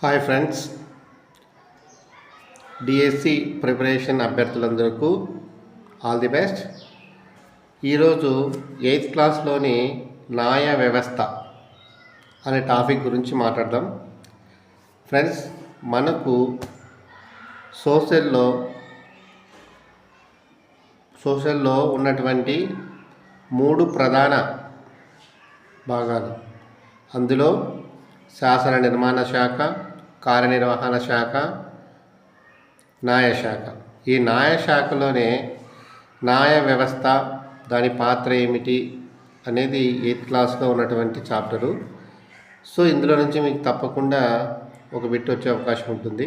Hi friends DSC preparation అభ్యర్థులందరకు all the best ఈరోజు eighth క్లాస్లోని న్యాయ వ్యవస్థ అనే టాపిక్ గురించి మాట్లాడదాం. ఫ్రెండ్స్ మనకు సోషల్లో సోషల్లో ఉన్నటువంటి మూడు ప్రధాన భాగాలు. అందులో శాసన నిర్మాణ శాఖ కార్యనిర్వహణ శాఖ న్యాయశాఖ ఈ న్యాయశాఖలోనే న్యాయ వ్యవస్థ దాని పాత్ర ఏమిటి అనేది ఎయిత్ క్లాస్లో ఉన్నటువంటి చాప్టరు. సో ఇందులో నుంచి మీకు తప్పకుండా ఒక బిట్ వచ్చే అవకాశం ఉంటుంది.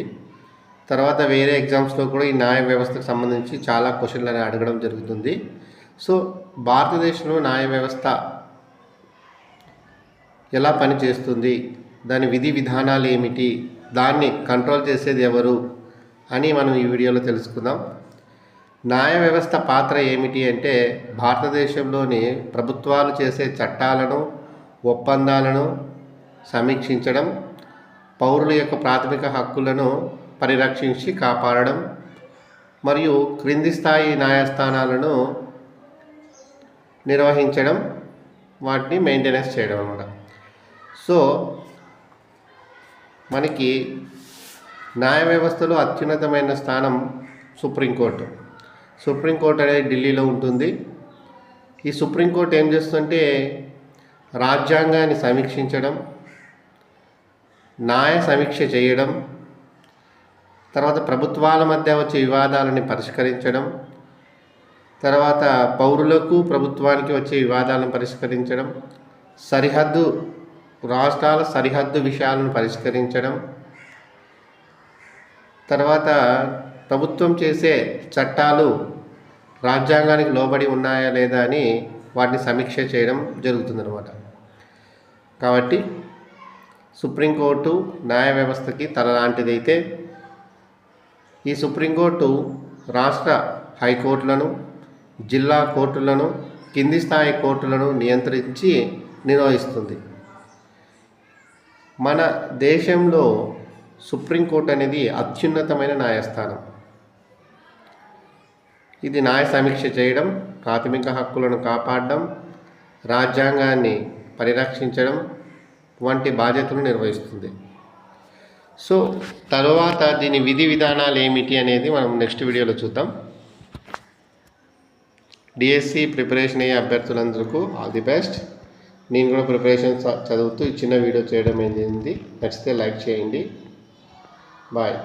తర్వాత వేరే ఎగ్జామ్స్లో కూడా ఈ న్యాయ వ్యవస్థకు సంబంధించి చాలా క్వశ్చన్లు అనేవి అడగడం జరుగుతుంది. సో భారతదేశంలో న్యాయ వ్యవస్థ ఎలా పనిచేస్తుంది? దాని విధి విధానాలు ఏమిటి? దాన్ని కంట్రోల్ చేసేది ఎవరు అని మనం ఈ వీడియోలో తెలుసుకుందాం. న్యాయ వ్యవస్థ పాత్ర ఏమిటి అంటే భారతదేశంలోని ప్రభుత్వాలు చేసే చట్టాలను ఒప్పందాలను సమీక్షించడం పౌరుల యొక్క ప్రాథమిక హక్కులను పరిరక్షించి కాపాడడం మరియు క్రింది స్థాయి న్యాయస్థానాలను నిర్వహించడం వాటిని మెయింటెనెన్స్ చేయడం అన్నమాట. సో మనకి న్యాయ వ్యవస్థలో అత్యున్నతమైన స్థానం సుప్రీంకోర్టు సుప్రీంకోర్టు అనేది ఢిల్లీలో ఉంటుంది. ఈ సుప్రీంకోర్టు ఏం చేస్తుంటే రాజ్యాంగాన్ని సమీక్షించడం న్యాయ సమీక్ష చేయడం తర్వాత ప్రభుత్వాల మధ్య వచ్చే వివాదాలని పరిష్కరించడం తర్వాత పౌరులకు ప్రభుత్వానికి వచ్చే వివాదాలను పరిష్కరించడం సరిహద్దు రాష్ట్రాల సరిహద్దు విషయాలను పరిష్కరించడం తర్వాత ప్రభుత్వం చేసే చట్టాలు రాజ్యాంగానికి లోబడి ఉన్నాయా లేదా అని వాటిని సమీక్ష చేయడం జరుగుతుందన్నమాట. కాబట్టి సుప్రీంకోర్టు న్యాయ వ్యవస్థకి తనలాంటిదైతే ఈ సుప్రీంకోర్టు రాష్ట్ర హైకోర్టులను జిల్లా కోర్టులను కింది స్థాయి కోర్టులను నియంత్రించి నిర్వహిస్తుంది. మన దేశంలో సుప్రీంకోర్టు అనేది అత్యున్నతమైన న్యాయస్థానం. ఇది న్యాయ సమీక్ష చేయడం ప్రాథమిక హక్కులను కాపాడడం రాజ్యాంగాన్ని పరిరక్షించడం వంటి బాధ్యతలు నిర్వహిస్తుంది. సో తర్వాత దీని విధి విధానాలు ఏమిటి అనేది మనం నెక్స్ట్ వీడియోలో చూద్దాం. డిఎస్సి ప్రిపరేషన్ అయ్యే అభ్యర్థులందరికీ ఆల్ ది బెస్ట్. నేను కూడా ప్రిపరేషన్ చ- చదువుతూ ఈ చిన్న వీడియో చేయడం ఏంది నచ్చితే లైక్ చేయండి. బాయ్.